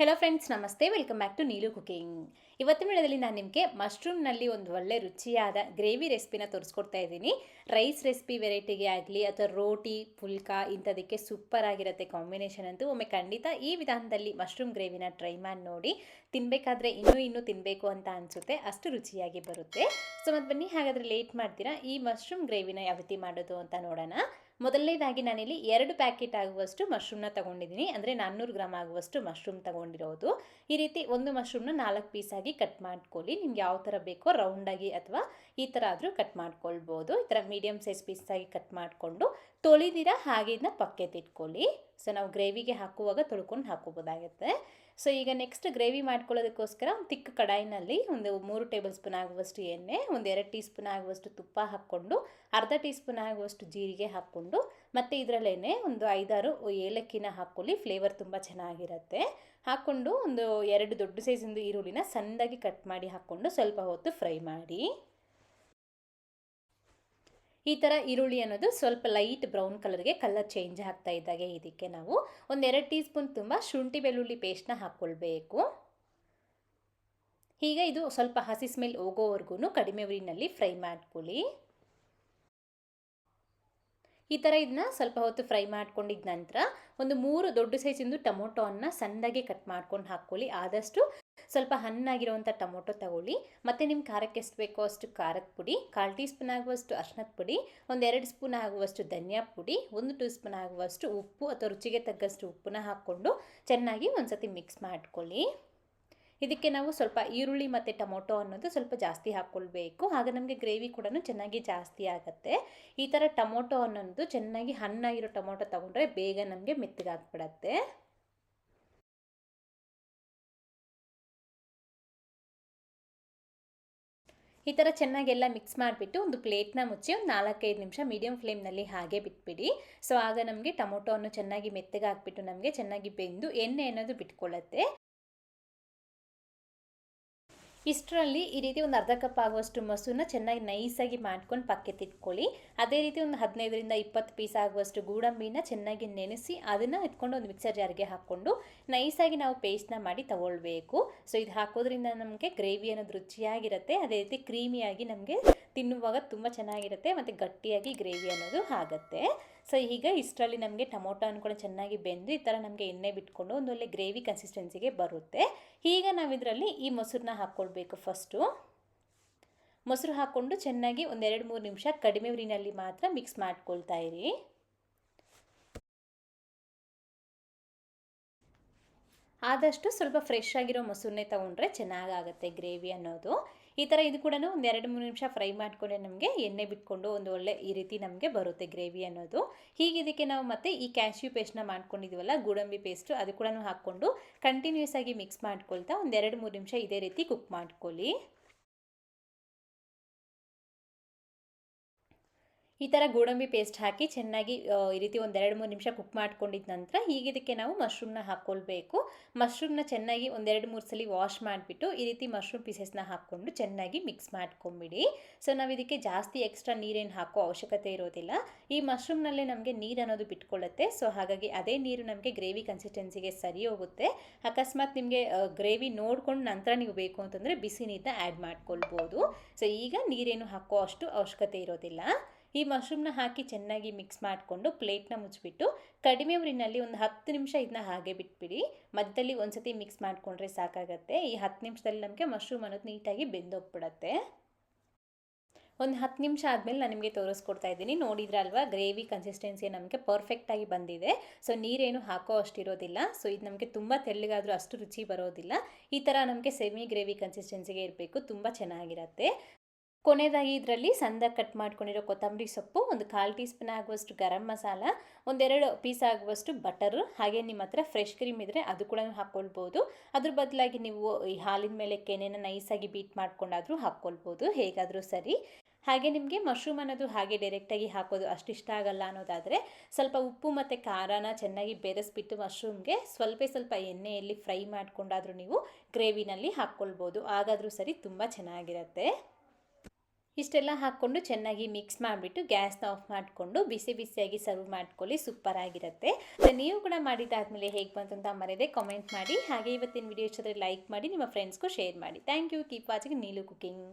Hello friends ನಮಸ್ತೆ. Welcome back to Neelu cooking ಇವತ್ತಿನ ವಿಡಿಯೋದಲ್ಲಿ ನಾನು ನಿಮಗೆ ಮಶ್ರೂಮ್ನಲ್ಲಿ ಒಂದು ಒಳ್ಳೆ ರುಚಿಯಾದ ಗ್ರೇವಿ ರೆಸಿಪಿನ ತೋರಿಸ್ಕೊಡ್ತಾ ಇದ್ದೀನಿ. ರೈಸ್ ರೆಸಿಪಿ ವೆರೈಟಿಗೆ ಆಗಲಿ, ಅಥವಾ ರೋಟಿ, ಪುಲ್ಕ ಇಂಥದಕ್ಕೆ ಸೂಪರ್ ಆಗಿರುತ್ತೆ ಕಾಂಬಿನೇಷನ್ ಅಂತೂ ಒಮ್ಮೆ ಖಂಡಿತ ಈ ವಿಧಾನದಲ್ಲಿ ಮಶ್ರೂಮ್ ಗ್ರೇವಿನ ಟ್ರೈ ಮಾಡಿ ನೋಡಿ. ತಿನ್ನಬೇಕಾದ್ರೆ ಇನ್ನೂ ಇನ್ನೂ ತಿನ್ನಬೇಕು ಅಂತ ಅನಿಸುತ್ತೆ. ಅಷ್ಟು ರುಚಿಯಾಗಿ ಬರುತ್ತೆ. ಸೊ ಮತ್ತು ಬನ್ನಿ, ಹಾಗಾದರೆ ಲೇಟ್ ಮಾಡ್ತೀರಾ? ಈ ಮಶ್ರೂಮ್ ಗ್ರೇವಿನ ಯಾವ ರೀತಿ ಮಾಡೋದು ಅಂತ ನೋಡೋಣ. ಮೊದಲನೇದಾಗಿ ನಾನಿಲ್ಲಿ ಎರಡು ಪ್ಯಾಕೆಟ್ ಆಗುವಷ್ಟು ಮಶ್ರೂಮ್ನ ತಗೊಂಡಿದ್ದೀನಿ. ಅಂದರೆ ನಾನ್ನೂರು ಗ್ರಾಮ್ ಆಗುವಷ್ಟು ಮಶ್ರೂಮ್ ತಗೊಂಡಿರೋದು. ಈ ರೀತಿ ಒಂದು ಮಶ್ರೂಮ್ನ ನಾಲ್ಕು ಪೀಸಾಗಿ ಕಟ್ ಮಾಡ್ಕೊಳ್ಳಿ. ನಿಮ್ಗೆ ಯಾವ ಥರ ಬೇಕೋ ರೌಂಡಾಗಿ ಅಥವಾ ಈ ಥರ ಆದರೂ ಕಟ್ ಮಾಡ್ಕೊಳ್ಬೋದು. ಈ ಥರ ಮೀಡಿಯಮ್ ಸೈಜ್ ಪೀಸಾಗಿ ಕಟ್ ಮಾಡಿಕೊಂಡು ತೊಳಿದಿರ ಹಾಗೆ ಇದನ್ನ ಪಕ್ಕೆತ್ತಿಟ್ಕೊಳ್ಳಿ ಸೊ ನಾವು ಗ್ರೇವಿಗೆ ಹಾಕುವಾಗ ತೊಳ್ಕೊಂಡು ಹಾಕೋಬೋದಾಗುತ್ತೆ ಸೊ ಈಗ ನೆಕ್ಸ್ಟ್ ಗ್ರೇವಿ ಮಾಡ್ಕೊಳ್ಳೋದಕ್ಕೋಸ್ಕರ ತಿಕ್ಕ ಕಡಾಯಿನಲ್ಲಿ ಒಂದು ಮೂರು ಟೇಬಲ್ ಸ್ಪೂನ್ ಆಗುವಷ್ಟು ಎಣ್ಣೆ, ಒಂದು ಎರಡು ಟೀ ಸ್ಪೂನ್ ಆಗುವಷ್ಟು ತುಪ್ಪ ಹಾಕ್ಕೊಂಡು, ಅರ್ಧ ಟೀ ಸ್ಪೂನ್ ಆಗುವಷ್ಟು ಜೀರಿಗೆ ಹಾಕ್ಕೊಂಡು, ಮತ್ತು ಇದರಲ್ಲೇ ಒಂದು ಐದಾರು ಏಲಕ್ಕಿನ ಹಾಕ್ಕೊಳ್ಳಿ ಫ್ಲೇವರ್ ತುಂಬ ಚೆನ್ನಾಗಿರುತ್ತೆ. ಹಾಕ್ಕೊಂಡು ಒಂದು ಎರಡು ದೊಡ್ಡ ಸೈಜಿಂದು ಈರುಳ್ಳಿನ ಸಣ್ಣದಾಗಿ ಕಟ್ ಮಾಡಿ ಹಾಕ್ಕೊಂಡು ಸ್ವಲ್ಪ ಹೊತ್ತು ಫ್ರೈ ಮಾಡಿ. ಈ ಥರ ಈರುಳ್ಳಿ ಅನ್ನೋದು ಸ್ವಲ್ಪ ಲೈಟ್ ಬ್ರೌನ್ ಕಲರ್ಗೆ ಕಲರ್ ಚೇಂಜ್ ಆಗ್ತಾ ಇದ್ದಾಗೆ. ಇದಕ್ಕೆ ನಾವು ಒಂದೆರಡು ಟೀ ಸ್ಪೂನ್ ತುಂಬ ಶುಂಠಿ ಬೆಳ್ಳುಳ್ಳಿ ಪೇಸ್ಟ್ನ ಹಾಕ್ಕೊಳ್ಬೇಕು ಹೀಗೆ ಇದು ಸ್ವಲ್ಪ ಹಸಿ ಸ್ಮೆಲ್ ಹೋಗೋವರೆಗೂ ಕಡಿಮೆ ಉರಿನಲ್ಲಿ ಫ್ರೈ ಮಾಡ್ಕೊಳ್ಳಿ. ಈ ಥರ ಇದನ್ನ ಸ್ವಲ್ಪ ಹೊತ್ತು ಫ್ರೈ ಮಾಡ್ಕೊಂಡಿದ್ದ ನಂತರ ಒಂದು ಮೂರು ದೊಡ್ಡ ಸೈಜಿಂದು ಟೊಮೊಟೊವನ್ನು ಸಣ್ಣದಾಗಿ ಕಟ್ ಮಾಡ್ಕೊಂಡು ಹಾಕ್ಕೊಳ್ಳಿ. ಆದಷ್ಟು ಸ್ವಲ್ಪ ಹಣ್ಣಾಗಿರುವಂಥ ಟೊಮೊಟೊ ತಗೊಳ್ಳಿ, ಮತ್ತು ನಿಮ್ಮ ಖಾರಕ್ಕೆ ಎಷ್ಟು ಬೇಕೋ ಅಷ್ಟು ಖಾರದ ಪುಡಿ, ಕಾಲು ಟೀ ಸ್ಪೂನ್ ಆಗುವಷ್ಟು ಅರ್ಶಿನದ ಪುಡಿ ಒಂದೆರಡು ಸ್ಪೂನ್ ಆಗುವಷ್ಟು ಧನಿಯಾ ಪುಡಿ, ಒಂದು ಟೂ ಸ್ಪೂನ್ ಆಗುವಷ್ಟು ಉಪ್ಪು ಅಥವಾ ರುಚಿಗೆ ತಗ್ಗಷ್ಟು ಉಪ್ಪನ್ನ ಹಾಕ್ಕೊಂಡು ಚೆನ್ನಾಗಿ ಒಂದು ಸತಿ ಮಿಕ್ಸ್ ಮಾಡ್ಕೊಳ್ಳಿ. ಇದಕ್ಕೆ ನಾವು ಸ್ವಲ್ಪ ಈರುಳ್ಳಿ ಮತ್ತು ಟೊಮೊಟೊ ಅನ್ನೋದು ಸ್ವಲ್ಪ ಜಾಸ್ತಿ ಹಾಕ್ಕೊಳ್ಬೇಕು. ಆಗ ನಮಗೆ ಗ್ರೇವಿ ಕೂಡ ಚೆನ್ನಾಗಿ ಜಾಸ್ತಿ ಆಗುತ್ತೆ. ಈ ಥರ ಟೊಮೊಟೊ ಅನ್ನೋದು ಚೆನ್ನಾಗಿ ಹಣ್ಣಾಗಿರೋ ಟೊಮೊಟೊ ತೊಗೊಂಡ್ರೆ ಬೇಗ ನಮಗೆ ಮೆತ್ತಗಾಗ್ಬಿಡತ್ತೆ. ಈ ಥರ ಚೆನ್ನಾಗೆಲ್ಲ ಮಿಕ್ಸ್ ಮಾಡಿಬಿಟ್ಟು ಒಂದು ಪ್ಲೇಟ್ನ ಮುಚ್ಚಿ ಒಂದು ನಾಲ್ಕೈದು ನಿಮಿಷ ಮೀಡಿಯಮ್ ಫ್ಲೇಮ್ನಲ್ಲಿ ಹಾಗೆ ಬಿಟ್ಬಿಡಿ. ಸೊ ಆಗ ನಮಗೆ ಟೊಮೊಟೊವನ್ನು ಚೆನ್ನಾಗಿ ಮೆತ್ತಗೆ ಹಾಕ್ಬಿಟ್ಟು ನಮಗೆ ಚೆನ್ನಾಗಿ ಬೆಂದು ಎಣ್ಣೆ ಅನ್ನೋದು ಬಿಟ್ಕೊಳ್ಳುತ್ತೆ ಇಷ್ಟರಲ್ಲಿ ಈ ರೀತಿ ಒಂದು ಅರ್ಧ ಕಪ್ ಆಗುವಷ್ಟು ಮೊಸರನ್ನ ಚೆನ್ನಾಗಿ ನೈಸಾಗಿ ಮಾಡ್ಕೊಂಡು ಪಕ್ಕೆತ್ತಿಟ್ಕೊಳ್ಳಿ ಅದೇ ರೀತಿ ಒಂದು ಹದಿನೈದರಿಂದ ಇಪ್ಪತ್ತು ಪೀಸ್ ಆಗುವಷ್ಟು ಗೋಡಂಬಿನ ಚೆನ್ನಾಗಿ ನೆನೆಸಿ ಅದನ್ನು ಇಟ್ಕೊಂಡು ಒಂದು ಮಿಕ್ಸರ್ ಜಾರಿಗೆ ಹಾಕ್ಕೊಂಡು ನೈಸಾಗಿ ನಾವು ಪೇಸ್ಟ್ನ ಮಾಡಿ ತಗೊಳ್ಬೇಕು. ಸೊ, ಇದು ಹಾಕೋದ್ರಿಂದ ನಮಗೆ ಗ್ರೇವಿ ಅನ್ನೋದು ರುಚಿಯಾಗಿರುತ್ತೆ. ಅದೇ ರೀತಿ ಕ್ರೀಮಿಯಾಗಿ ನಮಗೆ ತಿನ್ನುವಾಗ ತುಂಬ ಚೆನ್ನಾಗಿರುತ್ತೆ ಮತ್ತು ಗಟ್ಟಿಯಾಗಿ ಗ್ರೇವಿ ಅನ್ನೋದು ಆಗುತ್ತೆ. ಸೊ ಈಗ ಇಷ್ಟರಲ್ಲಿ ನಮಗೆ ಟೊಮೊಟೊ ಕೂಡ ಚೆನ್ನಾಗಿ ಬೆಂದು ಈ ಥರ ನಮಗೆ ಎಣ್ಣೆ ಬಿಟ್ಕೊಂಡು ಒಂದು ಒಳ್ಳೆ ಗ್ರೇವಿ ಕನ್ಸಿಸ್ಟೆನ್ಸಿಗೆ ಬರುತ್ತೆ. ಈಗ ನಾವು ಇದರಲ್ಲಿ ಈ ಮೊಸರನ್ನ ಹಾಕ್ಕೊಳ್ಬೇಕು ಫಸ್ಟು ಮೊಸರು ಹಾಕ್ಕೊಂಡು ಚೆನ್ನಾಗಿ ಒಂದೆರಡು ಮೂರು ನಿಮಿಷ ಕಡಿಮೆ ಉರಿನಲ್ಲಿ ಮಾತ್ರ ಮಿಕ್ಸ್ ಮಾಡ್ಕೊಳ್ತಾ ಇರಿ. ಆದಷ್ಟು ಸ್ವಲ್ಪ ಫ್ರೆಶ್ ಆಗಿರೋ ಮೊಸರನ್ನೇ ತೊಗೊಂಡ್ರೆ ಚೆನ್ನಾಗಾಗುತ್ತೆ ಗ್ರೇವಿ ಅನ್ನೋದು. ಈ ಥರ ಇದು ಕೂಡ ಒಂದು ಎರಡು ಮೂರು ನಿಮಿಷ ಫ್ರೈ ಮಾಡಿಕೊಂಡ್ರೆ ನಮಗೆ ಎಣ್ಣೆ ಬಿಟ್ಕೊಂಡು ಒಂದು ಒಳ್ಳೆ ಈ ರೀತಿ ನಮಗೆ ಬರುತ್ತೆ ಗ್ರೇವಿ ಅನ್ನೋದು. ಹೀಗೆ ಇದಕ್ಕೆ ನಾವು ಮತ್ತೆ ಈ ಕ್ಯಾಶ್ಯೂ ಪೇಸ್ಟ್ನ ಮಾಡ್ಕೊಂಡಿದ್ದೀವಲ್ಲ ಗೋಡಂಬಿ ಪೇಸ್ಟು ಅದು ಕೂಡ ಹಾಕ್ಕೊಂಡು ಕಂಟಿನ್ಯೂಸ್ ಆಗಿ ಮಿಕ್ಸ್ ಮಾಡ್ಕೊಳ್ತಾ ಒಂದು ಎರಡು ಮೂರು ನಿಮಿಷ ಇದೇ ರೀತಿ ಕುಕ್ ಮಾಡ್ಕೊಳ್ಳಿ. ಈ ಥರ ಗೋಡಂಬಿ ಪೇಸ್ಟ್ ಹಾಕಿ ಚೆನ್ನಾಗಿ ಈ ರೀತಿ ಒಂದೆರಡು ಮೂರು ನಿಮಿಷ ಕುಕ್ ಮಾಡ್ಕೊಂಡಿದ್ದ ನಂತರ ಈಗ ಇದಕ್ಕೆ ನಾವು ಮಶ್ರೂಮ್ನ ಹಾಕ್ಕೊಳ್ಬೇಕು ಮಶ್ರೂಮ್ನ ಚೆನ್ನಾಗಿ ಒಂದೆರಡು ಮೂರು ಸಲ ವಾಶ್ ಮಾಡಿಬಿಟ್ಟು ಈ ರೀತಿ ಮಶ್ರೂಮ್ ಪೀಸಸ್ನ ಹಾಕ್ಕೊಂಡು ಚೆನ್ನಾಗಿ ಮಿಕ್ಸ್ ಮಾಡ್ಕೊಂಬಿಡಿ. ಸೊ ನಾವು ಇದಕ್ಕೆ ಜಾಸ್ತಿ ಎಕ್ಸ್ಟ್ರಾ ನೀರೇನು ಹಾಕೋ ಅವಶ್ಯಕತೆ ಇರೋದಿಲ್ಲ. ಈ ಮಶ್ರೂಮ್ನಲ್ಲೇ ನಮಗೆ ನೀರು ಅನ್ನೋದು ಬಿಟ್ಕೊಳ್ಳುತ್ತೆ ಸೊ ಹಾಗಾಗಿ ಅದೇ ನೀರು ನಮಗೆ ಗ್ರೇವಿ ಕನ್ಸಿಸ್ಟೆನ್ಸಿಗೆ ಸರಿ ಹೋಗುತ್ತೆ. ಅಕಸ್ಮಾತ್ ನಿಮಗೆ ಗ್ರೇವಿ ನೋಡ್ಕೊಂಡು ನಂತರ ನೀವು ಬೇಕು ಅಂತಂದರೆ ಬಿಸಿ ನೀರನ್ನ ಆ್ಯಡ್ ಮಾಡ್ಕೊಳ್ಬೋದು. ಸೊ ಈಗ ನೀರೇನು ಹಾಕೋ ಅಷ್ಟು ಅವಶ್ಯಕತೆ ಇರೋದಿಲ್ಲ. ಈ ಮಶ್ರೂಮ್ನ ಹಾಕಿ ಚೆನ್ನಾಗಿ ಮಿಕ್ಸ್ ಮಾಡಿಕೊಂಡು ಪ್ಲೇಟ್ನ ಮುಚ್ಚಿಬಿಟ್ಟು ಕಡಿಮೆ ಉರಿನಲ್ಲಿ ಒಂದು ಹತ್ತು ನಿಮಿಷ ಇದನ್ನ ಹಾಗೆ ಬಿಟ್ಬಿಡಿ. ಮಧ್ಯದಲ್ಲಿ ಒಂದ್ಸತಿ ಮಿಕ್ಸ್ ಮಾಡಿಕೊಂಡ್ರೆ ಸಾಕಾಗತ್ತೆ. ಈ ಹತ್ತು ನಿಮಿಷದಲ್ಲಿ ನಮಗೆ ಮಶ್ರೂಮ್ ಅನ್ನೋದು ನೀಟಾಗಿ ಬೆಂದೋಗ್ಬಿಡತ್ತೆ. ಒಂದು ಹತ್ತು ನಿಮಿಷ ಆದಮೇಲೆ ನಾನು ನಿಮಗೆ ತೋರಿಸ್ಕೊಡ್ತಾ ಇದ್ದೀನಿ. ನೋಡಿದ್ರಲ್ವಾ, ಗ್ರೇವಿ ಕನ್ಸಿಸ್ಟೆನ್ಸಿ ನಮಗೆ ಪರ್ಫೆಕ್ಟಾಗಿ ಬಂದಿದೆ. ಸೊ ನೀರೇನು ಹಾಕೋ ಅಷ್ಟಿರೋದಿಲ್ಲ. ಸೊ ಇದು ನಮಗೆ ತುಂಬ ತೆಳ್ಳಗಾದರೂ ಅಷ್ಟು ರುಚಿ ಬರೋದಿಲ್ಲ. ಈ ಥರ ನಮಗೆ ಸೆಮಿ ಗ್ರೇವಿ ಕನ್ಸಿಸ್ಟೆನ್ಸಿಗೆ ಇರಬೇಕು. ತುಂಬ ಚೆನ್ನಾಗಿರುತ್ತೆ. ಕೊನೆಯದಾಗಿ ಇದರಲ್ಲಿ ಸಂದ ಕಟ್ ಮಾಡ್ಕೊಂಡಿರೋ ಕೊತ್ತಂಬರಿ ಸೊಪ್ಪು, ಒಂದು ಕಾಲು ಟೀ ಸ್ಪೂನ್ ಆಗುವಷ್ಟು ಗರಂ ಮಸಾಲ, ಒಂದೆರಡು ಪೀಸ್ ಆಗುವಷ್ಟು ಬಟರು ಹಾಗೆ ನಿಮ್ಮ ಹತ್ರ ಫ್ರೆಶ್ ಕ್ರೀಮ್ ಇದ್ದರೆ ಅದು ಕೂಡ ಹಾಕ್ಕೊಳ್ಬೋದು. ಅದ್ರ ಬದಲಾಗಿ ನೀವು ಈ ಹಾಲಿನ ಮೇಲೆ ಕೆನೆನ ನೈಸಾಗಿ ಬೀಟ್ ಮಾಡ್ಕೊಂಡಾದರೂ ಹಾಕ್ಕೊಳ್ಬೋದು, ಹೇಗಾದರೂ ಸರಿ. ಹಾಗೆ ನಿಮಗೆ ಮಶ್ರೂಮ್ ಅನ್ನೋದು ಹಾಗೆ ಡೈರೆಕ್ಟಾಗಿ ಹಾಕೋದು ಅಷ್ಟು ಇಷ್ಟ ಆಗಲ್ಲ ಅನ್ನೋದಾದರೆ, ಸ್ವಲ್ಪ ಉಪ್ಪು ಮತ್ತು ಖಾರನ ಚೆನ್ನಾಗಿ ಬೆರೆಸ್ಬಿಟ್ಟು ಮಶ್ರೂಮ್ಗೆ ಸ್ವಲ್ಪ ಸ್ವಲ್ಪ ಎಣ್ಣೆಯಲ್ಲಿ ಫ್ರೈ ಮಾಡಿಕೊಂಡಾದರೂ ನೀವು ಗ್ರೇವಿನಲ್ಲಿ ಹಾಕ್ಕೊಳ್ಬೋದು, ಹಾಗಾದರೂ ಸರಿ ತುಂಬ ಚೆನ್ನಾಗಿರುತ್ತೆ. ಇಷ್ಟೆಲ್ಲ ಹಾಕ್ಕೊಂಡು ಚೆನ್ನಾಗಿ ಮಿಕ್ಸ್ ಮಾಡಿಬಿಟ್ಟು ಗ್ಯಾಸ್ನ ಆಫ್ ಮಾಡಿಕೊಂಡು ಬಿಸಿ ಬಿಸಿಯಾಗಿ ಸರ್ವ್ ಮಾಡ್ಕೊಳ್ಳಿ. ಸೂಪರ್ ಆಗಿರುತ್ತೆ. ನೀವು ಕೂಡ ಮಾಡಿದ್ದಾದ್ಮೇಲೆ ಹೇಗೆ ಬಂತು ಅಂತ ಮರೆಯದೆ ಕಾಮೆಂಟ್ ಮಾಡಿ. ಹಾಗೆ ಇವತ್ತಿನ ವಿಡಿಯೋ ಇಷ್ಟ ಲೈಕ್ ಮಾಡಿ, ನಿಮ್ಮ ಫ್ರೆಂಡ್ಸ್ಗೂ ಶೇರ್ ಮಾಡಿ. Thank you keep watching Neelu cooking